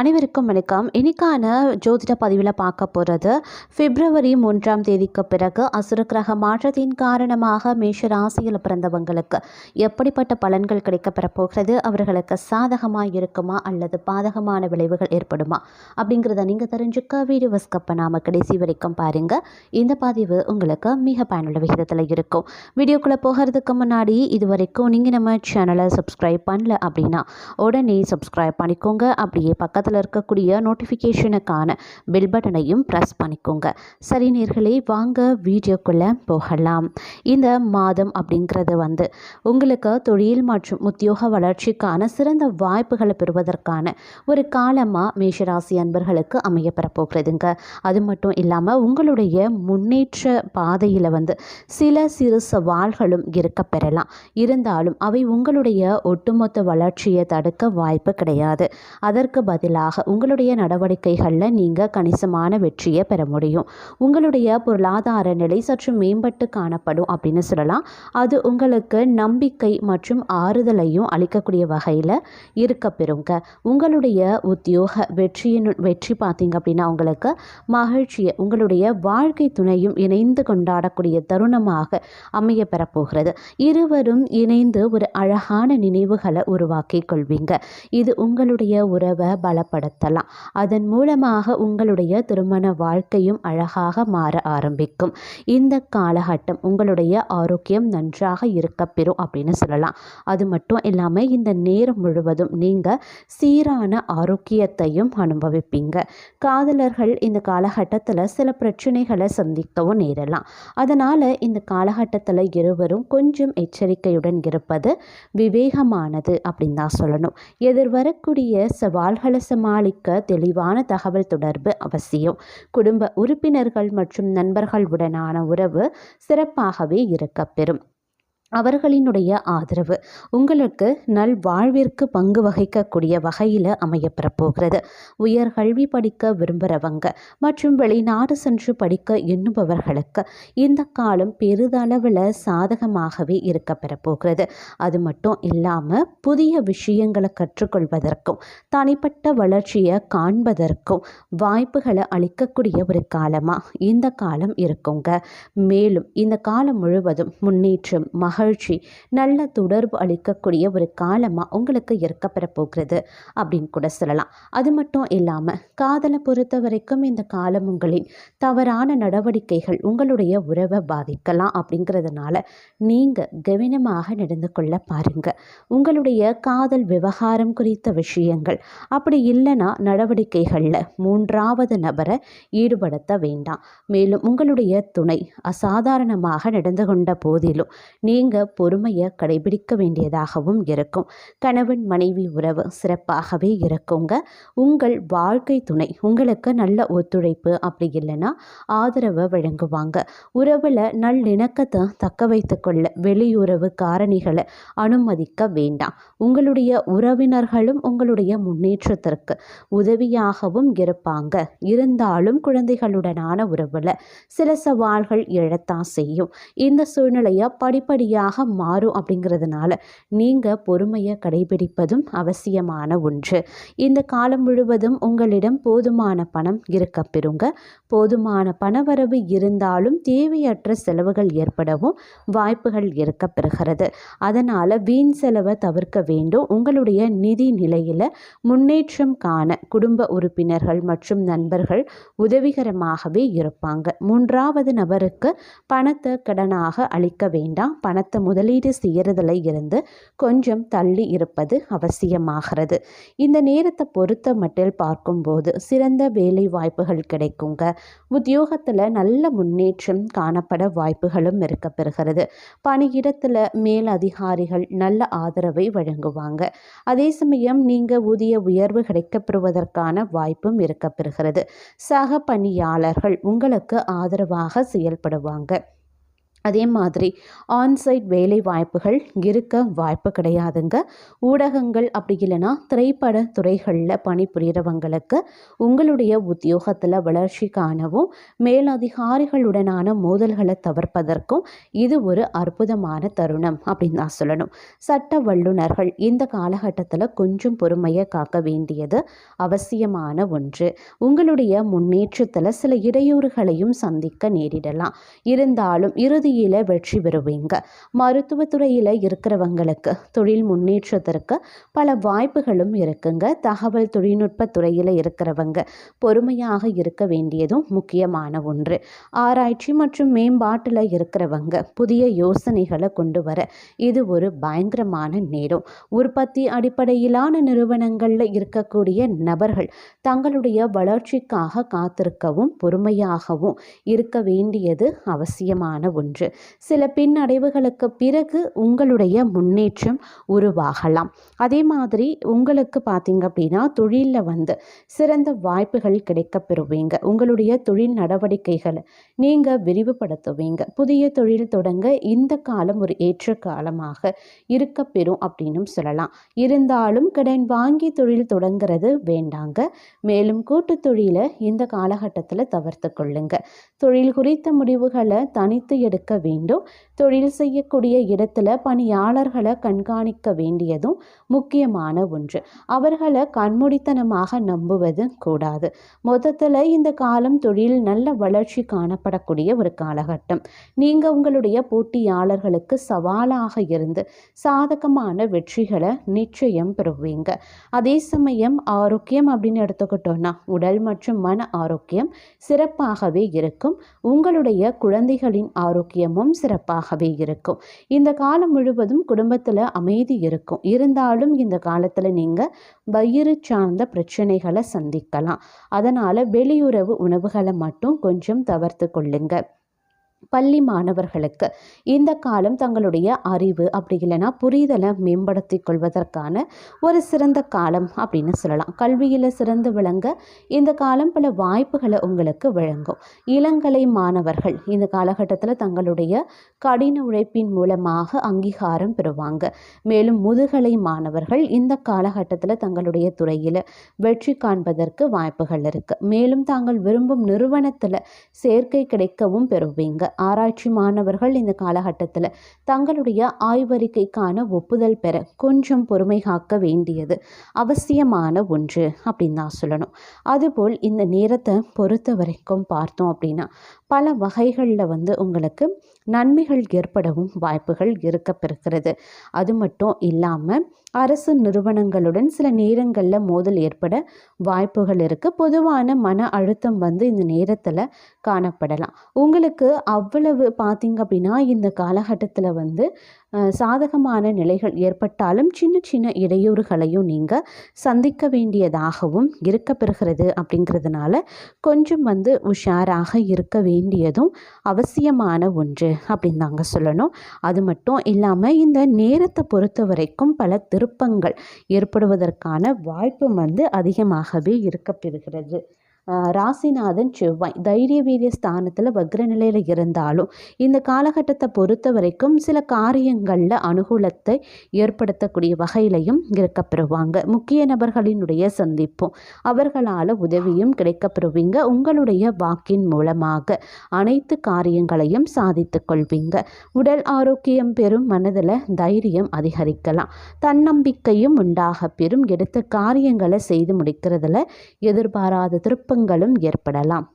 அனைவருக்கும் வணக்கம். இன்னைக்கான ஜோதிட பதிவில் பார்க்க போகிறது பிப்ரவரி மூன்றாம் தேதிக்கு பிறகு அசுரக்கிரக மாற்றத்தின் காரணமாக மேஷ ராசியில் பிறந்தவங்களுக்கு எப்படிப்பட்ட பலன்கள் கிடைக்கப்பெற போகிறது? அவர்களுக்கு சாதகமாக இருக்குமா? அல்லது பாதகமான விளைவுகள் ஏற்படுமா? அப்படிங்கிறத நீங்கள் தெரிஞ்சுக்க வீடியோ ஸ்கப் பண்ணாமல் கடைசி வரைக்கும் பாருங்கள் இந்த பதிவு உங்களுக்கு மிக பயனுள்ள விகிதத்தில் இருக்கும். வீடியோக்குள்ளே போகிறதுக்கு முன்னாடி இது வரைக்கும் நீங்கள் நம்ம சேனலை சப்ஸ்கிரைப் பண்ணல அப்படின்னா உடனே சப்ஸ்கிரைப் பண்ணிக்கோங்க. அப்படியே பக்கத்தில் இருக்கக்கூடிய நோட்டிஃபிகேஷனுக்கான பெல் பட்டனையும் ப்ரெஸ் பண்ணிக்கோங்க. சரி நேர்களே வாங்க வீடியோக்குள்ளே போகலாம். இந்த மாதம் அப்படிங்கிறது வந்து உங்களுக்கு தொழில் மற்றும் உத்தியோக வளர்ச்சிக்கான சிறந்த வாய்ப்புகளை பெறுவதற்கான ஒரு காலமாக மேஷராசி அன்பர்களுக்கு அமையப்பெற போகிறதுங்க அது மட்டும் இல்லாமல் உங்களுடைய முன்னேற்ற பாதையில் வந்து சில சிறு சவால்களும் இருக்க பெறலாம். இருந்தாலும் அவை உங்களுடைய ஒட்டுமொத்த வளர்ச்சியை தடுக்க வாய்ப்பு கிடையாது. அதற்கு பதிலாக உங்களுடைய நடவடிக்கைகளில் நீங்கள் கணிசமான வெற்றியை பெற முடியும். உங்களுடைய பொருளாதார நிலை சற்று மேம்பட்டு காணப்படும் அப்படின்னு சொல்லலாம். அது உங்களுக்கு நம்பிக்கை மற்றும் ஆறுதலையும் அளிக்கக்கூடிய வகையில் இருக்க பெறுங்க. உங்களுடைய உத்தியோக வெற்றியின் வெற்றி பார்த்தீங்க அப்படின்னா உங்களுக்கு மகிழ்ச்சியை உங்களுடைய வாழ்க்கை துணையும் இணைந்து கொண்டாடக்கூடிய தருணமாக அமைய பெறப்போகிறது. இருவரும் இணைந்து ஒரு அழகான நினைவுகளை உருவாக்கி கொள்வீங்க. இது உங்களுடைய உறவை பலப்படுத்தலாம். அதன் மூலமாக உங்களுடைய திருமண வாழ்க்கையும் அழகாக மாற ஆரம்பிக்கும். இந்த காலகட்டம் உங்களுடைய ஆரோக்கியம் நன்றாக இருக்கப்பெறும் அப்படின்னு சொல்லலாம். அது மட்டும் இல்லாமல் இந்த நேரம் முழுவதும் நீங்கள் சீரான ஆரோக்கியத்தையும் அனுபவிப்பீங்க. காதலர்கள் இந்த காலகட்டத்தில் சில பிரச்சனைகளை சந்திக்கவும் நேரலாம். அதனால் இந்த காலகட்டத்தில் இருவரும் கொஞ்சம் எச்சரிக்கையுடன் இருப்பது விவேகமானது அப்படின்னு தான் சொல்லணும். எதிர்வரக்கூடிய சவால்களை சமாளிக்க தெளிவான தகவல் தொடர்பு அவசியம். குடும்ப உறுப்பினர்கள் மற்றும் நண்பர்களுடனான உறவு சிறப்பாகவே இருக்கப்பெறும். அவர்களினுடைய ஆதரவு. உங்களுக்கு நல் வாழ்விற்கு பங்கு வகிக்கக்கூடிய வகையில் அமையப்பெறப்போகிறது. உயர் கல்வி படிக்க விரும்புகிறவங்க மற்றும் வெளிநாடு சென்று படிக்க எண்ணுபவர்களுக்கு இந்த காலம் பெரிதளவில் சாதகமாகவே இருக்க போகிறது அது மட்டும் இல்லாமல் புதிய விஷயங்களை கற்றுக்கொள்வதற்கும் தனிப்பட்ட வளர்ச்சியை காண்பதற்கும் வாய்ப்புகளை அளிக்கக்கூடிய ஒரு காலமாக இந்த காலம் இருக்குங்க. மேலும் இந்த காலம் முழுவதும் முன்னேற்றம் மக மகிழ்ச்சி நல்ல தொடர்பு அளிக்கக்கூடிய ஒரு காலமாக உங்களுக்கு இருக்கப்பெற போகிறது அப்படின்னு கூட சொல்லலாம். அது மட்டும் இல்லாமல் காதலை பொறுத்த வரைக்கும் இந்த காலம் உங்களின் தவறான நடவடிக்கைகள் உங்களுடைய உறவை பாதிக்கலாம் அப்படிங்கிறதுனால நீங்கள் கவனமாக நடந்து கொள்ள பாருங்கள் உங்களுடைய காதல் விவகாரம் குறித்த விஷயங்கள் அப்படி இல்லைன்னா நடவடிக்கைகளில் மூன்றாவது நபரை ஈடுபடுத்த வேண்டாம். மேலும் உங்களுடைய துணை அசாதாரணமாக நடந்து கொண்ட போதிலும் நீங்கள் நீங்கள் பொறுமையை கடைபிடிக்க வேண்டியதாகவும் இருக்கும். கணவன் மனைவி உறவு சிறப்பாகவே இருக்குங்க. உங்கள் வாழ்க்கை துணை உங்களுக்கு நல்ல ஒத்துழைப்பு அப்படி இல்லைன்னா ஆதரவை வழங்குவாங்க. உறவில் நல்லிணக்கத்தை தக்க வைத்துக்கொள்ள வெளியுறவு காரணிகளை அனுமதிக்க வேண்டாம். உங்களுடைய உறவினர்களும் உங்களுடைய முன்னேற்றத்திற்கு உதவியாகவும் இருப்பாங்க. இருந்தாலும் குழந்தைகளுடனான உறவில் சில சவால்கள் எழத்தான் செய்யும். இந்த சூழ்நிலையை படிப்படியாக சரியாக மாறும் அப்படிங்கிறதுனால நீங்கள் பொறுமையை கடைபிடிப்பதும் அவசியமான ஒன்று. இந்த காலம் முழுவதும் உங்களிடம் போதுமான பணம் இருக்க பெறுங்க. போதுமான பணவரவு இருந்தாலும் தேவையற்ற செலவுகள் ஏற்படவும் வாய்ப்புகள் இருக்க பெறுகிறது. அதனால் வீண் செலவை தவிர்க்க வேண்டும். உங்களுடைய நிதி நிலையில் முன்னேற்றம் காண குடும்ப உறுப்பினர்கள் மற்றும் நண்பர்கள் உதவிகரமாகவே இருப்பாங்க. மூன்றாவது நபருக்கு பணத்தை கடனாக அளிக்க வேண்டாம். பணத்தை பணத்தை முதலீடு செய்கிறதுல இருந்து கொஞ்சம் தள்ளி இருப்பது அவசியமாகிறது. இந்த நேரத்தை பொறுத்த மட்டில் பார்க்கும்போது சிறந்த வேலை வாய்ப்புகள் கிடைக்குங்க. உத்தியோகத்தில் நல்ல முன்னேற்றம் காணப்பட வாய்ப்புகளும் இருக்க பெறுகிறது. பணியிடத்தில் மேல் அதிகாரிகள் நல்ல ஆதரவை வழங்குவாங்க. அதே சமயம் நீங்கள் ஊதிய உயர்வு கிடைக்கப்பெறுவதற்கான வாய்ப்பும் இருக்கப்பெறுகிறது சக பணியாளர்கள் உங்களுக்கு ஆதரவாக செயல்படுவாங்க. அதே மாதிரி ஆன்சைட் வேலை வாய்ப்புகள் இருக்க வாய்ப்பு கிடையாதுங்க. ஊடகங்கள் அப்படி இல்லைன்னா திரைப்பட துறைகளில் பணிபுரியறவங்களுக்கு உங்களுடைய உத்தியோகத்தில் வளர்ச்சி காணவும் மேலதிகாரிகளுடனான மோதல்களை தவிர்ப்பதற்கும் இது ஒரு அற்புதமான தருணம் அப்படின்னு தான் சொல்லணும். சட்ட வல்லுநர்கள் இந்த காலகட்டத்தில் கொஞ்சம் பொறுமையை காக்க வேண்டியது அவசியமான ஒன்று. உங்களுடைய முன்னேற்றத்தில் சில இடையூறுகளையும் சந்திக்க நேரிடலாம். இருந்தாலும் இறுதி இறுதியில் வெற்றி பெறுவீங்க. மருத்துவத்துறையில் இருக்கிறவங்களுக்கு தொழில் முன்னேற்றத்திற்கு பல வாய்ப்புகளும் இருக்குங்க. தகவல் தொழில்நுட்ப துறையில் இருக்கிறவங்க பொறுமையாக இருக்க வேண்டியதும் முக்கியமான ஒன்று. ஆராய்ச்சி மற்றும் மேம்பாட்டில் இருக்கிறவங்க புதிய யோசனைகளை கொண்டு வர இது ஒரு பயங்கரமான நேரம். உற்பத்தி அடிப்படையிலான நிறுவனங்களில் இருக்கக்கூடிய நபர்கள் தங்களுடைய வளர்ச்சிக்காக காத்திருக்கவும் பொறுமையாகவும் இருக்க வேண்டியது அவசியமான ஒன்று. சில பின்னடைவுகளுக்கு பிறகு உங்களுடைய முன்னேற்றம் உருவாகலாம். அதே மாதிரி உங்களுக்கு பார்த்தீங்க அப்படின்னா தொழிலில் வந்து சிறந்த வாய்ப்புகள் கிடைக்க பெறுவீங்க. உங்களுடைய தொழில் நடவடிக்கைகளை நீங்கள் விரிவுபடுத்துவீங்க. புதிய தொழில் தொடங்க இந்த காலம் ஒரு ஏற்ற காலமாக இருக்க பெறும் அப்படின்னும் சொல்லலாம். இருந்தாலும் கடன் வாங்கி தொழில் தொடங்குறது வேண்டாங்க. மேலும் கூட்டு தொழிலை இந்த காலகட்டத்தில் தவிர்த்து கொள்ளுங்க. தொழில் குறித்த முடிவுகளை தனித்து எடுக்க வேண்டும். தொழில் செய்யக்கூடிய இடத்துல பணியாளர்களை கண்காணிக்க வேண்டியதும் முக்கியமான ஒன்று. அவர்களை கண்மூடித்தனமாக நம்புவது கூடாது. மொத்தத்தில் இந்த காலம் தொழில் நல்ல வளர்ச்சி காணப்படக்கூடிய ஒரு காலகட்டம். நீங்கள் உங்களுடைய போட்டியாளர்களுக்கு சவாலாக இருந்து சாதகமான வெற்றிகளை நிச்சயம் பெறுவீங்க. அதே சமயம் ஆரோக்கியம் அப்படின்னு எடுத்துக்கிட்டோன்னா உடல் மற்றும் மன ஆரோக்கியம் சிறப்பாகவே இருக்கும். உங்களுடைய குழந்தைகளின் ஆரோக்கியம் ஆரோக்கியமும் சிறப்பாகவே இருக்கும். இந்த காலம் முழுவதும் குடும்பத்தில் அமைதி இருக்கும். இருந்தாலும் இந்த காலத்தில் நீங்கள் வயிறு சார்ந்த பிரச்சனைகளை சந்திக்கலாம். அதனால் வெளியுறவு உணவுகளை மட்டும் கொஞ்சம் தவிர்த்து கொள்ளுங்க. பள்ளி மாணவர்களுக்கு. இந்த காலம் தங்களுடைய அறிவு அப்படி இல்லைன்னா புரிதலை மேம்படுத்தி கொள்வதற்கான ஒரு சிறந்த காலம் அப்படின்னு சொல்லலாம். கல்வியில் சிறந்து விளங்க இந்த காலம் பல வாய்ப்புகளை உங்களுக்கு வழங்கும். இளங்கலை மாணவர்கள் இந்த காலகட்டத்தில் தங்களுடைய கடின உழைப்பின் மூலமாக அங்கீகாரம் பெறுவாங்க. மேலும் முதுகலை மாணவர்கள் இந்த காலகட்டத்தில் தங்களுடைய துறையில் வெற்றி காண்பதற்கு வாய்ப்புகள் இருக்குது மேலும் தாங்கள் விரும்பும் நிறுவனத்தில் சேர்க்கை கிடைக்கவும் பெறுவீங்க. ஆராய்ச்சி மாணவர்கள் இந்த காலகட்டத்தில் தங்களுடைய ஆய்வறிக்கைக்கான ஒப்புதல் பெற கொஞ்சம் பொறுமை காக்க வேண்டியது அவசியமான ஒன்று அப்படின்னு தான் சொல்லணும். அதுபோல் இந்த நேரத்தை பொறுத்த வரைக்கும் பார்த்தோம் அப்படின்னா பல வகைகளில் வந்து உங்களுக்கு நன்மைகள் ஏற்படவும் வாய்ப்புகள் இருக்கப்பெறுகிறது. அது மட்டும் இல்லாமல் அரசு நிறுவனங்களுடன் சில நேரங்களில் மோதல் ஏற்பட வாய்ப்புகள் இருக்குது பொதுவான மன அழுத்தம் வந்து இந்த நேரத்தில் காணப்படலாம். உங்களுக்கு அவ்வளவு பார்த்தீங்க அப்படின்னா இந்த காலகட்டத்தில் வந்து சாதகமான நிலைகள் ஏற்பட்டாலும் சின்ன சின்ன இடையூறுகளையும் நீங்கள் சந்திக்க வேண்டியதாகவும் இருக்க பெறுகிறது அப்படிங்கிறதுனால கொஞ்சம் வந்து உஷாராக இருக்க வேண்டியதும் அவசியமான ஒன்று அப்படின்னு தாங்க சொல்லணும். அது மட்டும் இல்லாமல் இந்த நேரத்தை பொறுத்த வரைக்கும் பல திருப்பங்கள் ஏற்படுவதற்கான வாய்ப்பு வந்து அதிகமாகவே இருக்கப்பெறுகிறது ராசிநாதன் செவ்வாய். தைரிய வீரிய ஸ்தானத்தில் வக்ர நிலையில் இருந்தாலும் இந்த காலகட்டத்தை பொறுத்த வரைக்கும் சில காரியங்களில் அனுகூலத்தை ஏற்படுத்தக்கூடிய வகையிலையும் இருக்கப்பெறுவாங்க. முக்கிய நபர்களினுடைய சந்திப்பும் அவர்களால் உதவியும் கிடைக்கப்பெறுவீங்க. உங்களுடைய வாக்கின் மூலமாக அனைத்து காரியங்களையும் சாதித்து கொள்வீங்க. உடல் ஆரோக்கியம் பெறும் மனதில் தைரியம் அதிகரிக்கலாம். தன்னம்பிக்கையும் உண்டாக பெறும். எடுத்த காரியங்களை செய்து முடிக்கிறதுல எதிர்பாராத திருப்பங்கள் குழப்பங்களும் ஏற்படலாம்.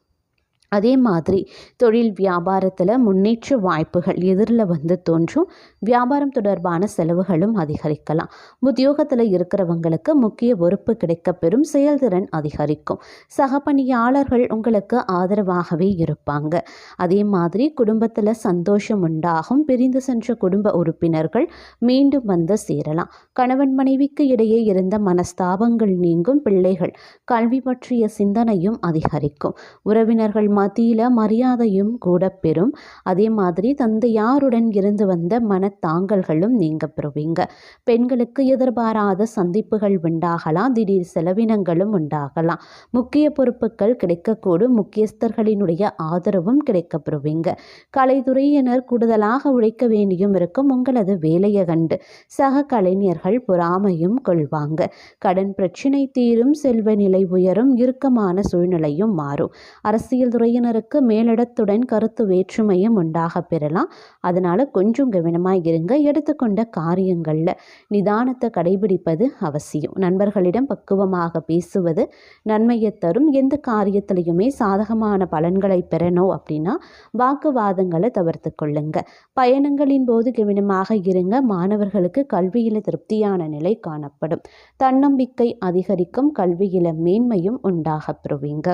அதே மாதிரி தொழில் வியாபாரத்தில் முன்னேற்ற வாய்ப்புகள் எதிரில் வந்து தோன்றும். வியாபாரம் தொடர்பான செலவுகளும் அதிகரிக்கலாம். உத்தியோகத்தில் இருக்கிறவங்களுக்கு முக்கிய பொறுப்பு கிடைக்கப்பெறும் செயல்திறன் அதிகரிக்கும். சக பணியாளர்கள் உங்களுக்கு ஆதரவாகவே இருப்பாங்க. அதே மாதிரி குடும்பத்தில் சந்தோஷம் உண்டாகும். பிரிந்து சென்ற குடும்ப உறுப்பினர்கள் மீண்டும் வந்து சேரலாம். கணவன் மனைவிக்கு இடையே இருந்த மனஸ்தாபங்கள் நீங்கும். பிள்ளைகள் கல்வி பற்றிய சிந்தனையும் அதிகரிக்கும். உறவினர்கள் மத்தியில் மரியாதையும் கூட பெறும். அதே மாதிரி தந்தையாருடன் இருந்து வந்த மனத்தாங்கல்களும் நீங்க பெறுவீங்க. பெண்களுக்கு எதிர்பாராத சந்திப்புகள் உண்டாகலாம். திடீர் செலவினங்களும் உண்டாகலாம். முக்கிய பொறுப்புகள் கிடைக்கக்கூடும். முக்கியஸ்தர்களினுடைய ஆதரவும் கிடைக்கப்பெறுவீங்க கலைத்துறையினர் கூடுதலாக உழைக்க வேண்டியும் இருக்கும். உங்களது வேலையை கண்டு சக கலைஞர்கள் பொறாமையும் கொள்வாங்க. கடன் பிரச்சினை தீரும். செல்வ நிலை உயரும். இறுக்கமான சூழ்நிலையும் மாறும். அரசியல் துறையினருக்கு மேலிடத்துடன் கருத்து வேற்றுமையும் உண்டாக பெறலாம். அதனால் கொஞ்சம் கவனமாக இருங்க. எடுத்துக்கொண்ட காரியங்களில் நிதானத்தை கடைபிடிப்பது அவசியம். நண்பர்களிடம் பக்குவமாக பேசுவது நன்மையை தரும். எந்த காரியத்திலையுமே சாதகமான பலன்களை பெறணும் அப்படின்னா வாக்குவாதங்களை தவிர்த்து கொள்ளுங்க. பயணங்களின் போது கவனமாக இருங்க. மாணவர்களுக்கு கல்வியில் திருப்தியான நிலை காணப்படும். தன்னம்பிக்கை அதிகரிக்கும். கல்வியில மேன்மையும் உண்டாக பெறுவீங்க.